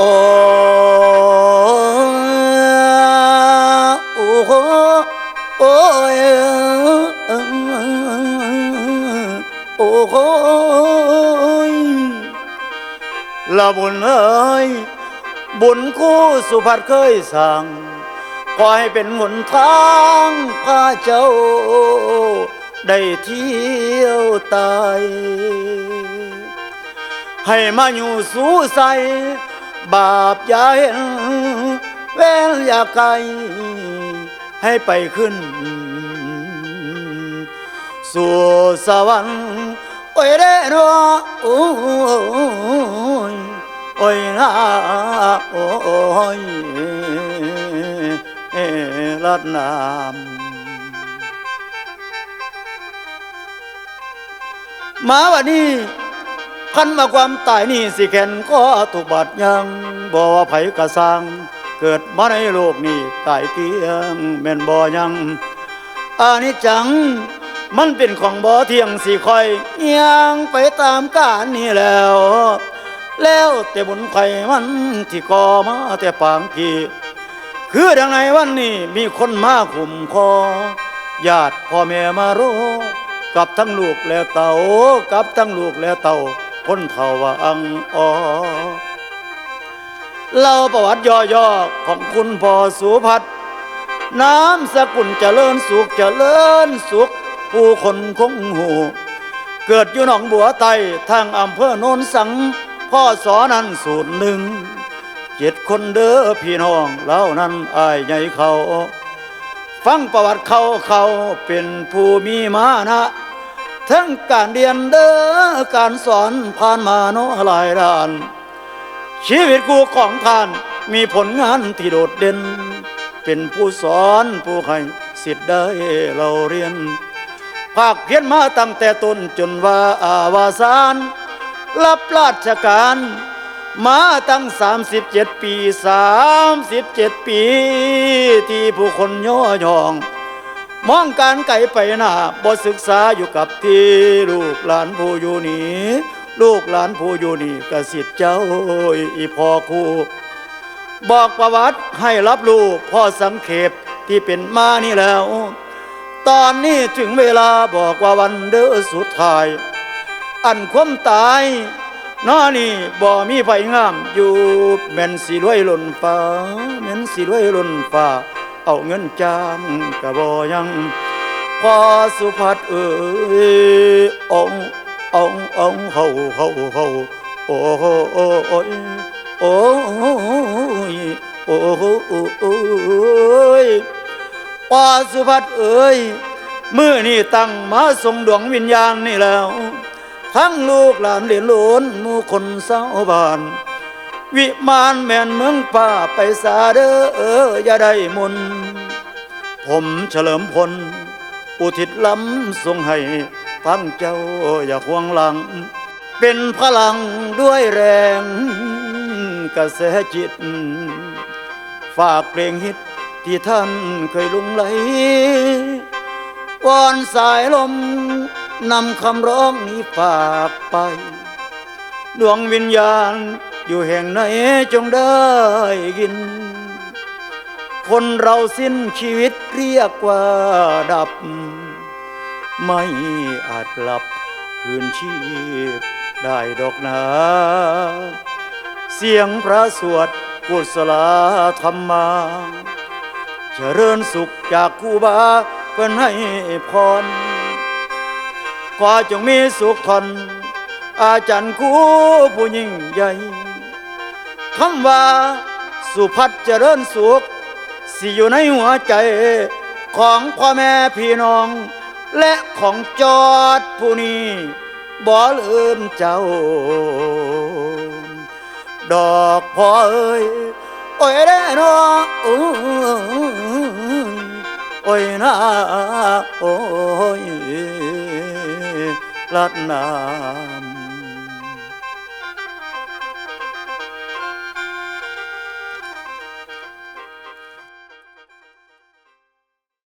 โอ้โอ้โอ้โอ้โอ้ลาบุญเอ้ยบุญคู่สุภัสเคยสั่งขอให้เป็นหนทางพาเจ้า ได้เที่ยวตาย ให้มาอยู่สู้ใส บาปอย่าเห็น เว้นอย่าไกล ให้ไปขึ้น สู่สวรรค์โอ้ยเด้อน้อโอ้ยโอ้ยนะโอ้ยเอลัดน้ำมาวันนี้ พันมาความตายนี่สิแขนก็ถูกบาดยังบ่ว่าไผกระสังเกิดมาในโลกนี้ตายเกียงแม่นบ่ยังอานิจจังมันเป็นของบ่เที่ยงสิคอยเอียงไปตามกาลนี่แล้ว แล้วแต่บุญไผมันที่ก่อมาแต่ปางกีคือดังไงวันนี้มีคนมาขุมคอญาติพ่อแม่มาโรกับทั้งลูกและเต่ากับทั้งลูกและเต่า คนเท่าว่าอังออเล่าประวัติย่อๆของคุณพ่อสุพัฒน์น้ำสกุลเจริญสุขเจริญสุข ผู้คนคงหูเกิดอยู่หนองบัวไตทางอำเภอโนนสังพ่อสอนั้นสูตรหนึ่งเจ็ดคนเด้อพี่น้องเล่านั้นอายใหญ่เขา ฟังประวัติเขาเขาเป็นผู้มีมานะ ทั้งการเรียนเด้อการสอนผ่านมาโนหลายด้าน ชีวิตกูของท่านมีผลงานที่โดดเด่น เป็นผู้สอนผู้ให้สิทธิ์ได้เราเรียน ภาคเพียนมาตั้งแต่ต้นจนว่าอาวาสานรับราชการ มาตั้ง 37 ปี 37 ปี ที่ผู้คนย่อยอง มองการไกลไปหน้าบ่ศึกษาอยู่กับที่ลูกหลานผู้อยู่นี่ลูกหลานผู้อยู่นี่กสิทธิ์เจ้าอีพ่อครูบอกประวัติให้รับรู้พ่อสังเขปที่เป็นมานี่แล้ว ตอนนี้ถึงเวลาบอกว่าวันเด้อสุดท้าย อันความตายน้อนี่บ่มีไฟงามอยู่แม่นสิรวยหล่นฟ้าแม่นสิรวยหล่นฟ้า เอาเงินจ้างกะบ่ยังพอสุภัทรเอ้ยองององเฮาเฮาเฮาโอ้โอ้โอ้ยโอ้ยโอ้โอ้ยพอสุภัทรเอ้ยมื่อนี่ตั้งมาส่งดวงวิญญาณนี่แล้ว ทั้งลูกหลานเหลนหลนมู่คนเศร้าบ้าน วิมานแม่นเมืองป่าไปสาเด้อเอออย่าได้มนผมเฉลิมพล อุทิศล้ำทรงให้ฟังเจ้าอย่าห่วงหลัง เป็นพลังด้วยแรงกระแสจิต ฝากเพลงฮิตที่ท่านเคยลุงไหลวอนสายลมนำคำร้องนี้ฝากไป ดวงวิญญาณ อยู่แห่งไหนจงได้ยิน คนเราสิ้นชีวิตเรียกว่าดับ ไม่อาจกลับคืนชีพได้ดอกนา เสียงพระสวดกุศลธรรมาเจริญสุขจากคูบาเพื่อนให้พรขอจงมีสุขทนอาจารย์คูผู้ยิ่งใหญ่ คำว่า สุพัฒเจริญสุข สิอยู่ในหัวใจ ของพ่อแม่พี่น้อง และของจอดผู้นี้บ่ลืมเจ้า ดอกพ่อเอ้ยโอ้ยเด้อเนอโอ้ยนะโอ้ยลัดนา